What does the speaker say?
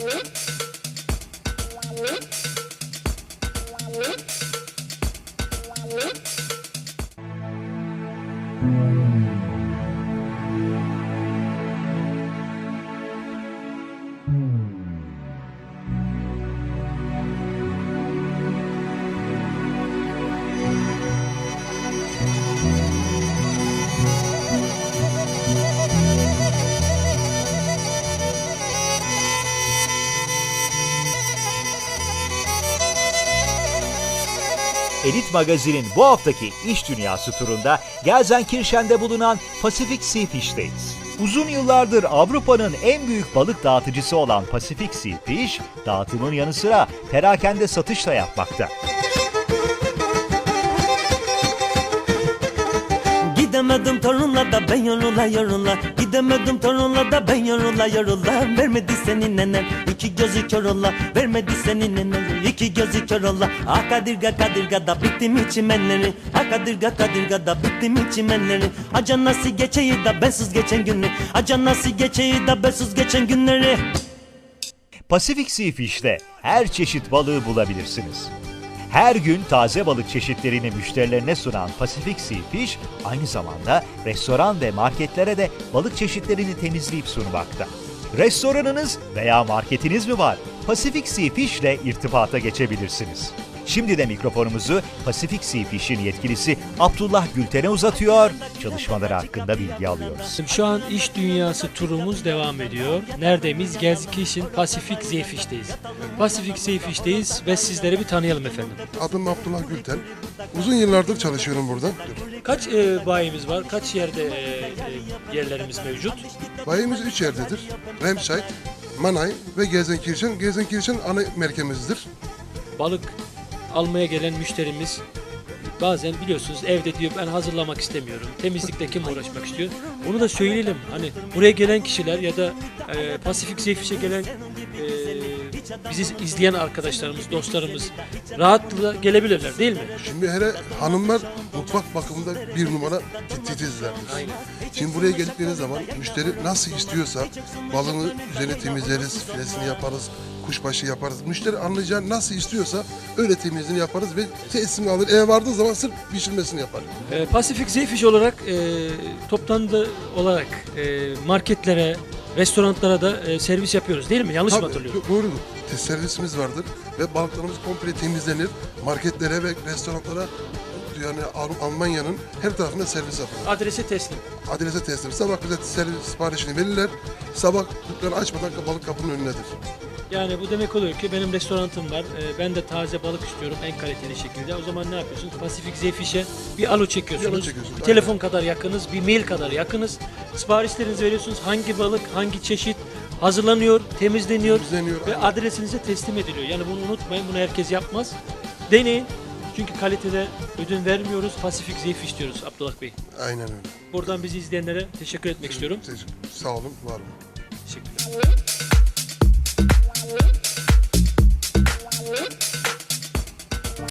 Thank you. Elit Magazin'in bu haftaki iş dünyası turunda Gelsenkirchen'de bulunan Pacific Sea Fish'teyiz. Uzun yıllardır Avrupa'nın en büyük balık dağıtıcısı olan Pacific Sea Fish, dağıtımın yanı sıra perakende satış da yapmakta. Gidemedim torunla da ben yorula yorula. Gidemedim torunla da ben yorula yorula. Vermedi senin nenem iki gözü kör ola. Vermedi senin nenem iki gözü kör ola. Ah kadirga kadirga da bittim çimenleri Ah kadirga kadirga da bittim çimenleri Acan nasıl geçeyi da bensiz geçen günü. Acan nasıl geçeyi da bensiz geçen günleri. Pacific Sea Fish'te her çeşit balığı bulabilirsiniz. Her gün taze balık çeşitlerini müşterilerine sunan Pacific Sea Fish, aynı zamanda restoran ve marketlere de balık çeşitlerini temizleyip sunmakta. Restoranınız veya marketiniz mi var? Pacific Sea Fish ile irtibata geçebilirsiniz. Şimdi de mikrofonumuzu Pacific Sea Fish'in yetkilisi Abdullah Gülten'e uzatıyor, çalışmaları hakkında bilgi alıyoruz. Şu an iş dünyası turumuz devam ediyor. Neredeyiz? Gelsenkirchen Pacific Seafish'teyiz. Pacific Seafish'teyiz ve sizleri bir tanıyalım efendim. Adım Abdullah Gülten. Uzun yıllardır çalışıyorum burada. Kaç e, bayimiz var? Kaç yerde e, e, yerlerimiz mevcut? Bayimiz üç yerdedir. Remscheid, Manay ve Gelsenkirchen. Gelsenkirchen ana merkezimizdir. Balık almaya gelen müşterimiz bazen biliyorsunuz evde diyor ben hazırlamak istemiyorum. Temizlikte kim uğraşmak istiyor? Onu da söyleyelim. Hani buraya gelen kişiler ya da e, Pacific Seafish'e gelen e, bizi izleyen arkadaşlarımız, dostlarımız rahatlıkla gelebilirler değil mi? Şimdi hele hanımlar mutfak bakımında bir numara tit- titizlerdir. Şimdi buraya geldikleri zaman müşteri nasıl istiyorsa balığını üzerine temizleriz, filesini yaparız, kuşbaşı yaparız. Müşteri anlayacağı nasıl istiyorsa öyle temizliğini yaparız ve teslim alır. Eve vardığı zaman sırf pişirmesini yapar. E, Pacific Seafish olarak e, toptancı olarak e, marketlere, restoranlara da e, servis yapıyoruz değil mi? Yanlış mı Tabii, hatırlıyorum? do- Doğrudur. Servisimiz vardır ve balıklarımız komple temizlenir. Marketlere ve restoranlara yani Al- Almanya'nın her tarafına servis yapılır. Adrese teslim. Adrese teslim. Sabah bize servis siparişini verirler. Sabah dükkanı açmadan balık kapının önündedir. Yani bu demek oluyor ki benim restoranım var. e, ben de taze balık istiyorum en kaliteli şekilde. O zaman ne yapıyorsunuz? Pacific Seafish'e bir alo çekiyorsunuz. Bir alo çekiyorsunuz, Bir telefon kadar yakınız, bir mail kadar yakınız. Siparişlerinizi veriyorsunuz. Hangi balık, hangi çeşit hazırlanıyor, temizleniyor, Temizleniyor, ve aynen. adresinize teslim ediliyor. Yani bunu unutmayın. Bunu herkes yapmaz. Deneyin. Çünkü kalitede ödün vermiyoruz. Pacific Seafish diyoruz Abdullah Bey. Aynen öyle. Buradan bizi izleyenlere teşekkür etmek istiyorum. Teşekkür- Sağ olun, var olun. Teşekkürler.